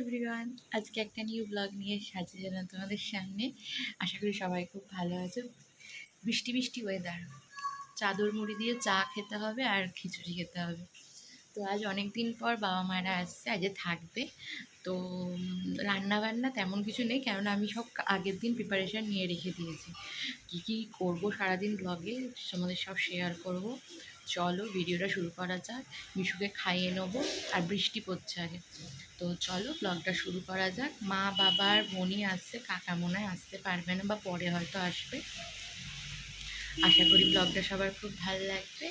Everyone আজকে একটা new blog নিয়ে সাজিয়েছিলাম তোমাদের সামনে। আশা করি সবাই খুব ভালো আছে। বৃষ্টি বৃষ্টি ওয়েদার চাদর মুড়ি দিয়ে চা খেতে হবে আর খিচুড়ি খেতে হবে। তো আজ অনেক দিন পর বাবা মায়েরা আসছে, আজ থাকবে। তো রান্না বান্না তেমন কিছু নেই, কেননা আমি সব আগের দিন প্রিপারেশান নিয়ে রেখে দিয়েছি। কী কী করব সারাদিন ব্লগে তোমাদের সব শেয়ার করব। চলো ভিডিওটা শুরু করা যাক। মিশুকে খাইয়ে নেব আর বৃষ্টি পড়ছে আগে। তো চলো ব্লগটা শুরু করা যাক। মা বাবার বোনই আসছে কাকা মনে আসতে পারবে না বা পরে হয়তো আসবে। আশা করি ব্লগটা সবার খুব ভালো লাগবে।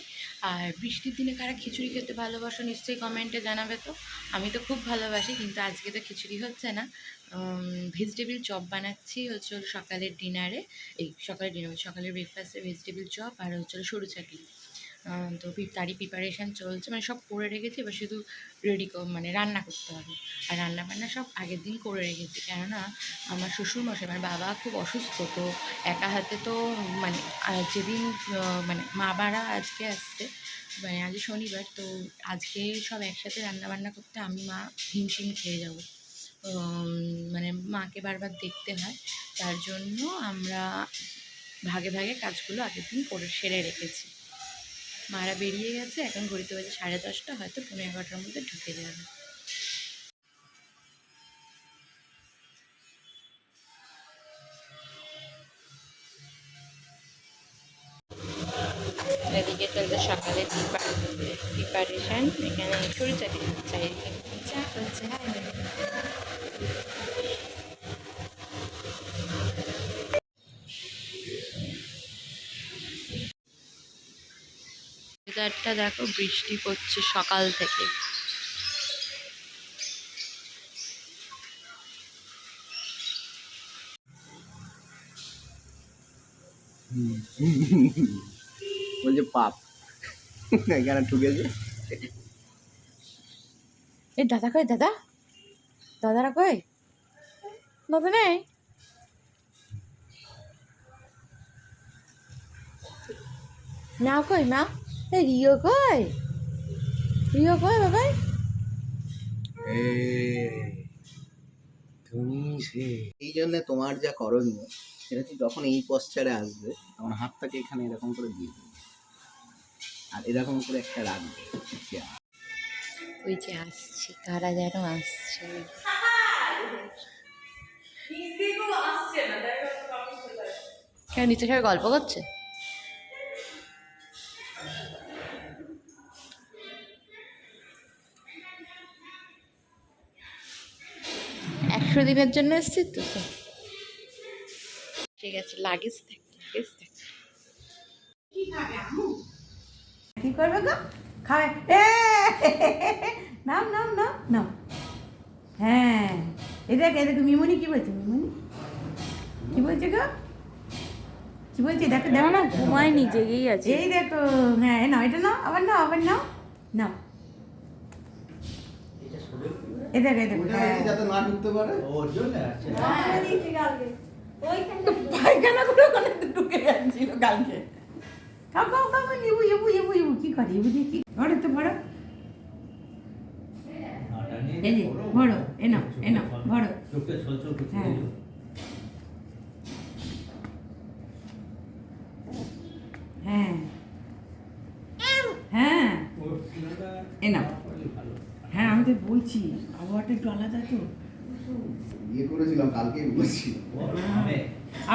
আর বৃষ্টির দিনে কারা খিচুড়ি খেতে ভালোবাসো নিশ্চয়ই কমেন্টে জানাবে তো। আমি তো খুব ভালোবাসি কিন্তু আজকে তো খিচুড়ি হচ্ছে না। ভেজিটেবিল চপ বানাচ্ছি হচ্ছে সকালের ডিনারে এই সকালের ডিনার সকালের ব্রেকফাস্টে ভেজিটেবিল চপ আর হচ্ছে সরু আহ, তো তারই প্রিপারেশান চলছে মানে সব করে রেখেছি, এবার শুধু রেডি মানে রান্না করতে হবে। আর রান্না বান্না সব আগের দিন করে রেখেছি, কেননা আমার শ্বশুরমশাই মানে বাবা খুব অসুস্থ, তো একা হাতে তো মানে যেদিন মানে মা বাড়া আজকে আসছে মানে আজ শনিবার, তো আজকে সব একসাথে রান্না বান্না করতে আমি, মা হিমশিম খেয়ে যাব। মানে মাকে বারবার দেখতে হয়, তার জন্য আমরা ভাগে ভাগে কাজগুলো আগের দিন করে সেরে রেখেছি। মারা বেরিয়ে গেছে, এখন ঘড়িতে বাজে সাড়ে দশটা, হয়তো পনেরো এগারোটার মধ্যে ঢুকে যাবে। এদিকে চলছে সকালে প্রিপারেশন এখানে সরু চাটি চারিদিকে চা চলছে ওয়েদারটা দেখো বৃষ্টি পড়ছে সকাল থেকে। বলছে পাপ। এখানে ঠুকেছে এ দাদা কই দাদা? দাদারা কই? দাদা নেই? মা কই মা এ রিও কই? রিও কই বাবাই তুমি সে এই জন্য তোমার যা করণীয় সেটা হচ্ছে যখন এই পশ্চারে আসবে তখন হাতটাকে এখানে এরকম করে দিয়ে দেবে। আর এরকম করে একটা রাখবে। ওই যে আসছে কারা যেন আসছে। কেন নিচে সবাই গল্প করছে? একশো দিনের জন্য এসছি তো তো। ঠিক আছে লাগেজ দেখ লাগেজ দেখ। কি করবে গো? খাবে। এ! নাম নাম নাম নাম। হ্যাঁ এ দেখ এ দেখ মিমনি কি বলছে মিমনি? কি বলছে গো? কি বলছে? দেখো দেখো। না ঘুমায়নি জেগেই আছে। এই দেখো হ্যাঁ নাও এটা নাও আবার নাও আবার নাও। নাও। এ দেখো এ দেখো হ্যাঁ। যাতে না ঢুকতে পারে। পায়খানা করে ওখানে ঢুকে যাচ্ছিল কালকে খাও খাও খাও খাও, ইবু ইবু ইবু ইবু কি করে ইবু দিয়ে কি বড় তো বড় এই যে বড় এ নাও এ নাও বড় হ্যাঁ। হ্যাঁ হ্যাঁ এ নাও হ্যাঁ বলছি আবহাওয়াটা একটু আলাদা তো? ইয়ে করেছিলাম কালকেই বলেছি।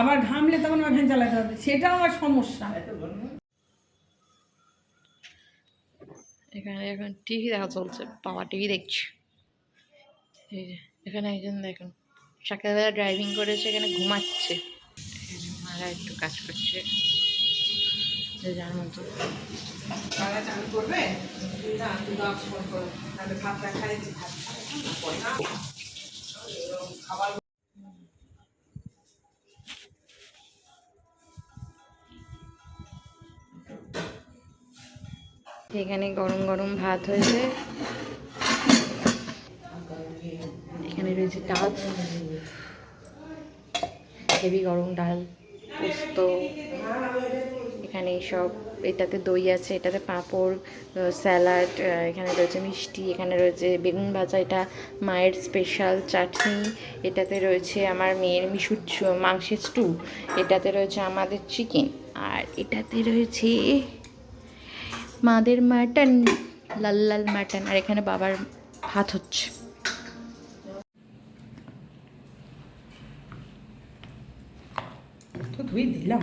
আবার ঘামলে তখন আবার ফ্যান চালাতে হবে সেটাও আমার সমস্যা। এখানে এখন টিভি দেখা চলছে বাবা টিভি দেখছি। এই যে এখানে একজন দেখুন সকালবেলা ড্রাইভিং করেছে এখানে ঘুমাচ্ছে। মারা একটু কাজ করছে। যে যার মতো। এখানে গরম গরম ভাত হয়েছে। এখানে রয়েছে ডাল। হেভি গরম ডাল পোস্ত। এখানে সব এটাতে দই আছে, এটাতে পাঁপড় স্যালাড এখানে রয়েছে মিষ্টি, এখানে রয়েছে বেগুন ভাজা, এটা মায়ের স্পেশাল চাটনি, এটাতে রয়েছে আমার মেয়ের মিশুর মাংসের স্টু এটাতে রয়েছে আমাদের চিকেন আর এটাতে রয়েছে মাদের মাটন লাল লাল মাটন আর এখানে বাবার ভাত হচ্ছে। তো ধুই দিলাম।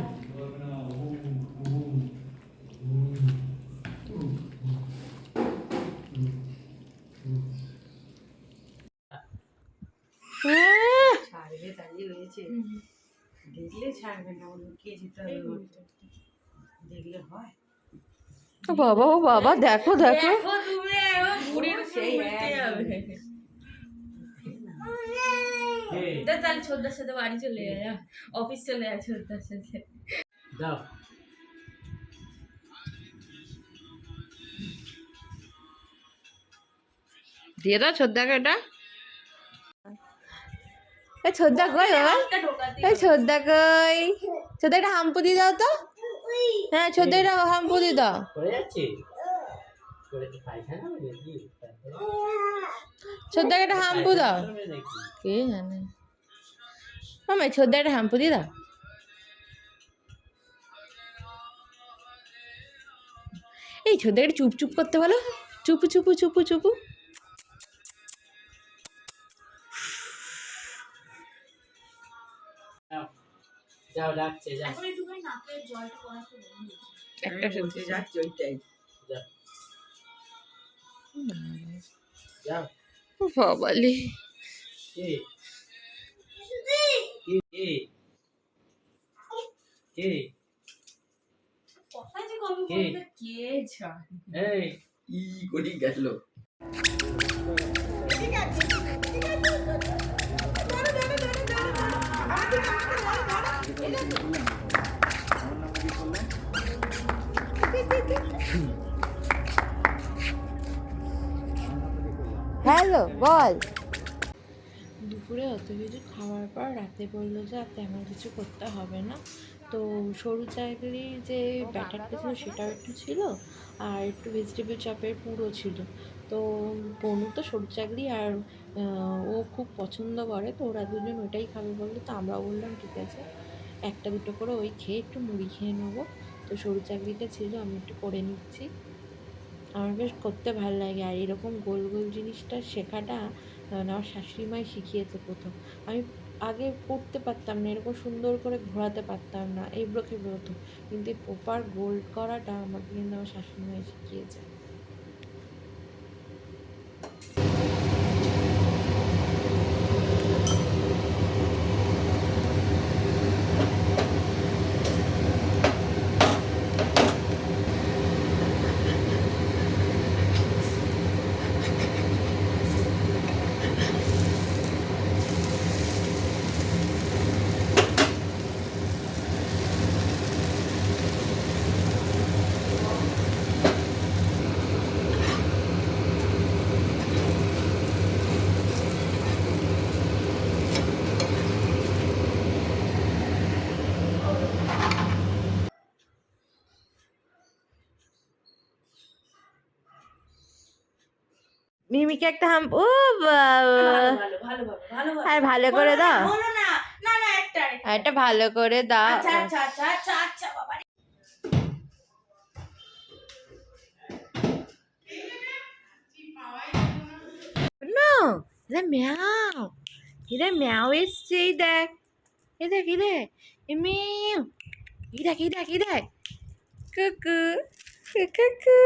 ছাড়বে দাঁড়িয়ে রয়েছে। দেখলে ছাড়বে না ও লুকিয়ে যেতে হবে দেখলে হয়? বাবা ও বাবা দেখো দেখো। তাহলে ছোটদার সাথে বাড়ি চলে যায় অফিস চলে যায় ছোটদার সাথে। দাও। দিয়ে দাও ছোদ্দাকে এটা। এই ছোদ্দা কই বাবা? এই ছোদ্দা কই? ছোদ্দা একটা হাম্পু দিয়ে দাও তো। হ্যাঁ ছোদ্দা একটা হাম্পু দিয়ে দাও। ছোদ্দাকে একটা হাম্পু দাও। কে জানে? মামা ছোদ্দা একটা হাম্পু দিয়ে দাও। এই ছোদ্দা একটা চুপ চুপ করতে বলো। চুপু চুপু চুপু চুপু। যাও ডাকছে যাও। একটা বলতে যাচ্ছি ওইটাই। যাও। বাবালে। কে? কে কে? কে? কে? বলতে কে জানে? এই। গেল হ্যালো, বল। দুপুরে অত কিছু খাওয়ার পর রাতে বলল যে, আর তেমন কিছু করতে হবে না। তো সরু চাকরির যে ব্যাটারটা ছিল, সেটাও একটু ছিল, আর একটু ভেজিটেবল চপের পুরো ছিল। তো বনু তো সরু চাকরি আর ও খুব পছন্দ করে, তো ওরা দুজন ওটাই খাবে বলল। তো আমরাও বললাম, ঠিক আছে, একটা দুটো করে ওই খেয়ে একটু মুড়ি খেয়ে নেব। তো সরু চাকরিটা ছিল, আমি একটু করে নিচ্ছি। আমার বেশ করতে ভালো লাগে। আর এরকম গোল গোল জিনিসটা শেখাটা মানে আমার শাশুড়ি মাই শিখিয়েছে প্রথম। আমি আগে করতে পারতাম না, এরকম সুন্দর করে ঘোরাতে পারতাম না এবড়ো খেবড়ো হতো। কিন্তু প্রপার গোল করাটা আমাকে কিন্তু আমার শাশুড়ি মাই শিখিয়েছে। মিমিকে একটা হাম ও আর ভালো করে দাও। একটা ভালো করে দাও। ম্যাও। ম্যাও এসছে এই দেখ। এ মিউ দেখ এই দেখ এই দেখ। কুকু কুকু।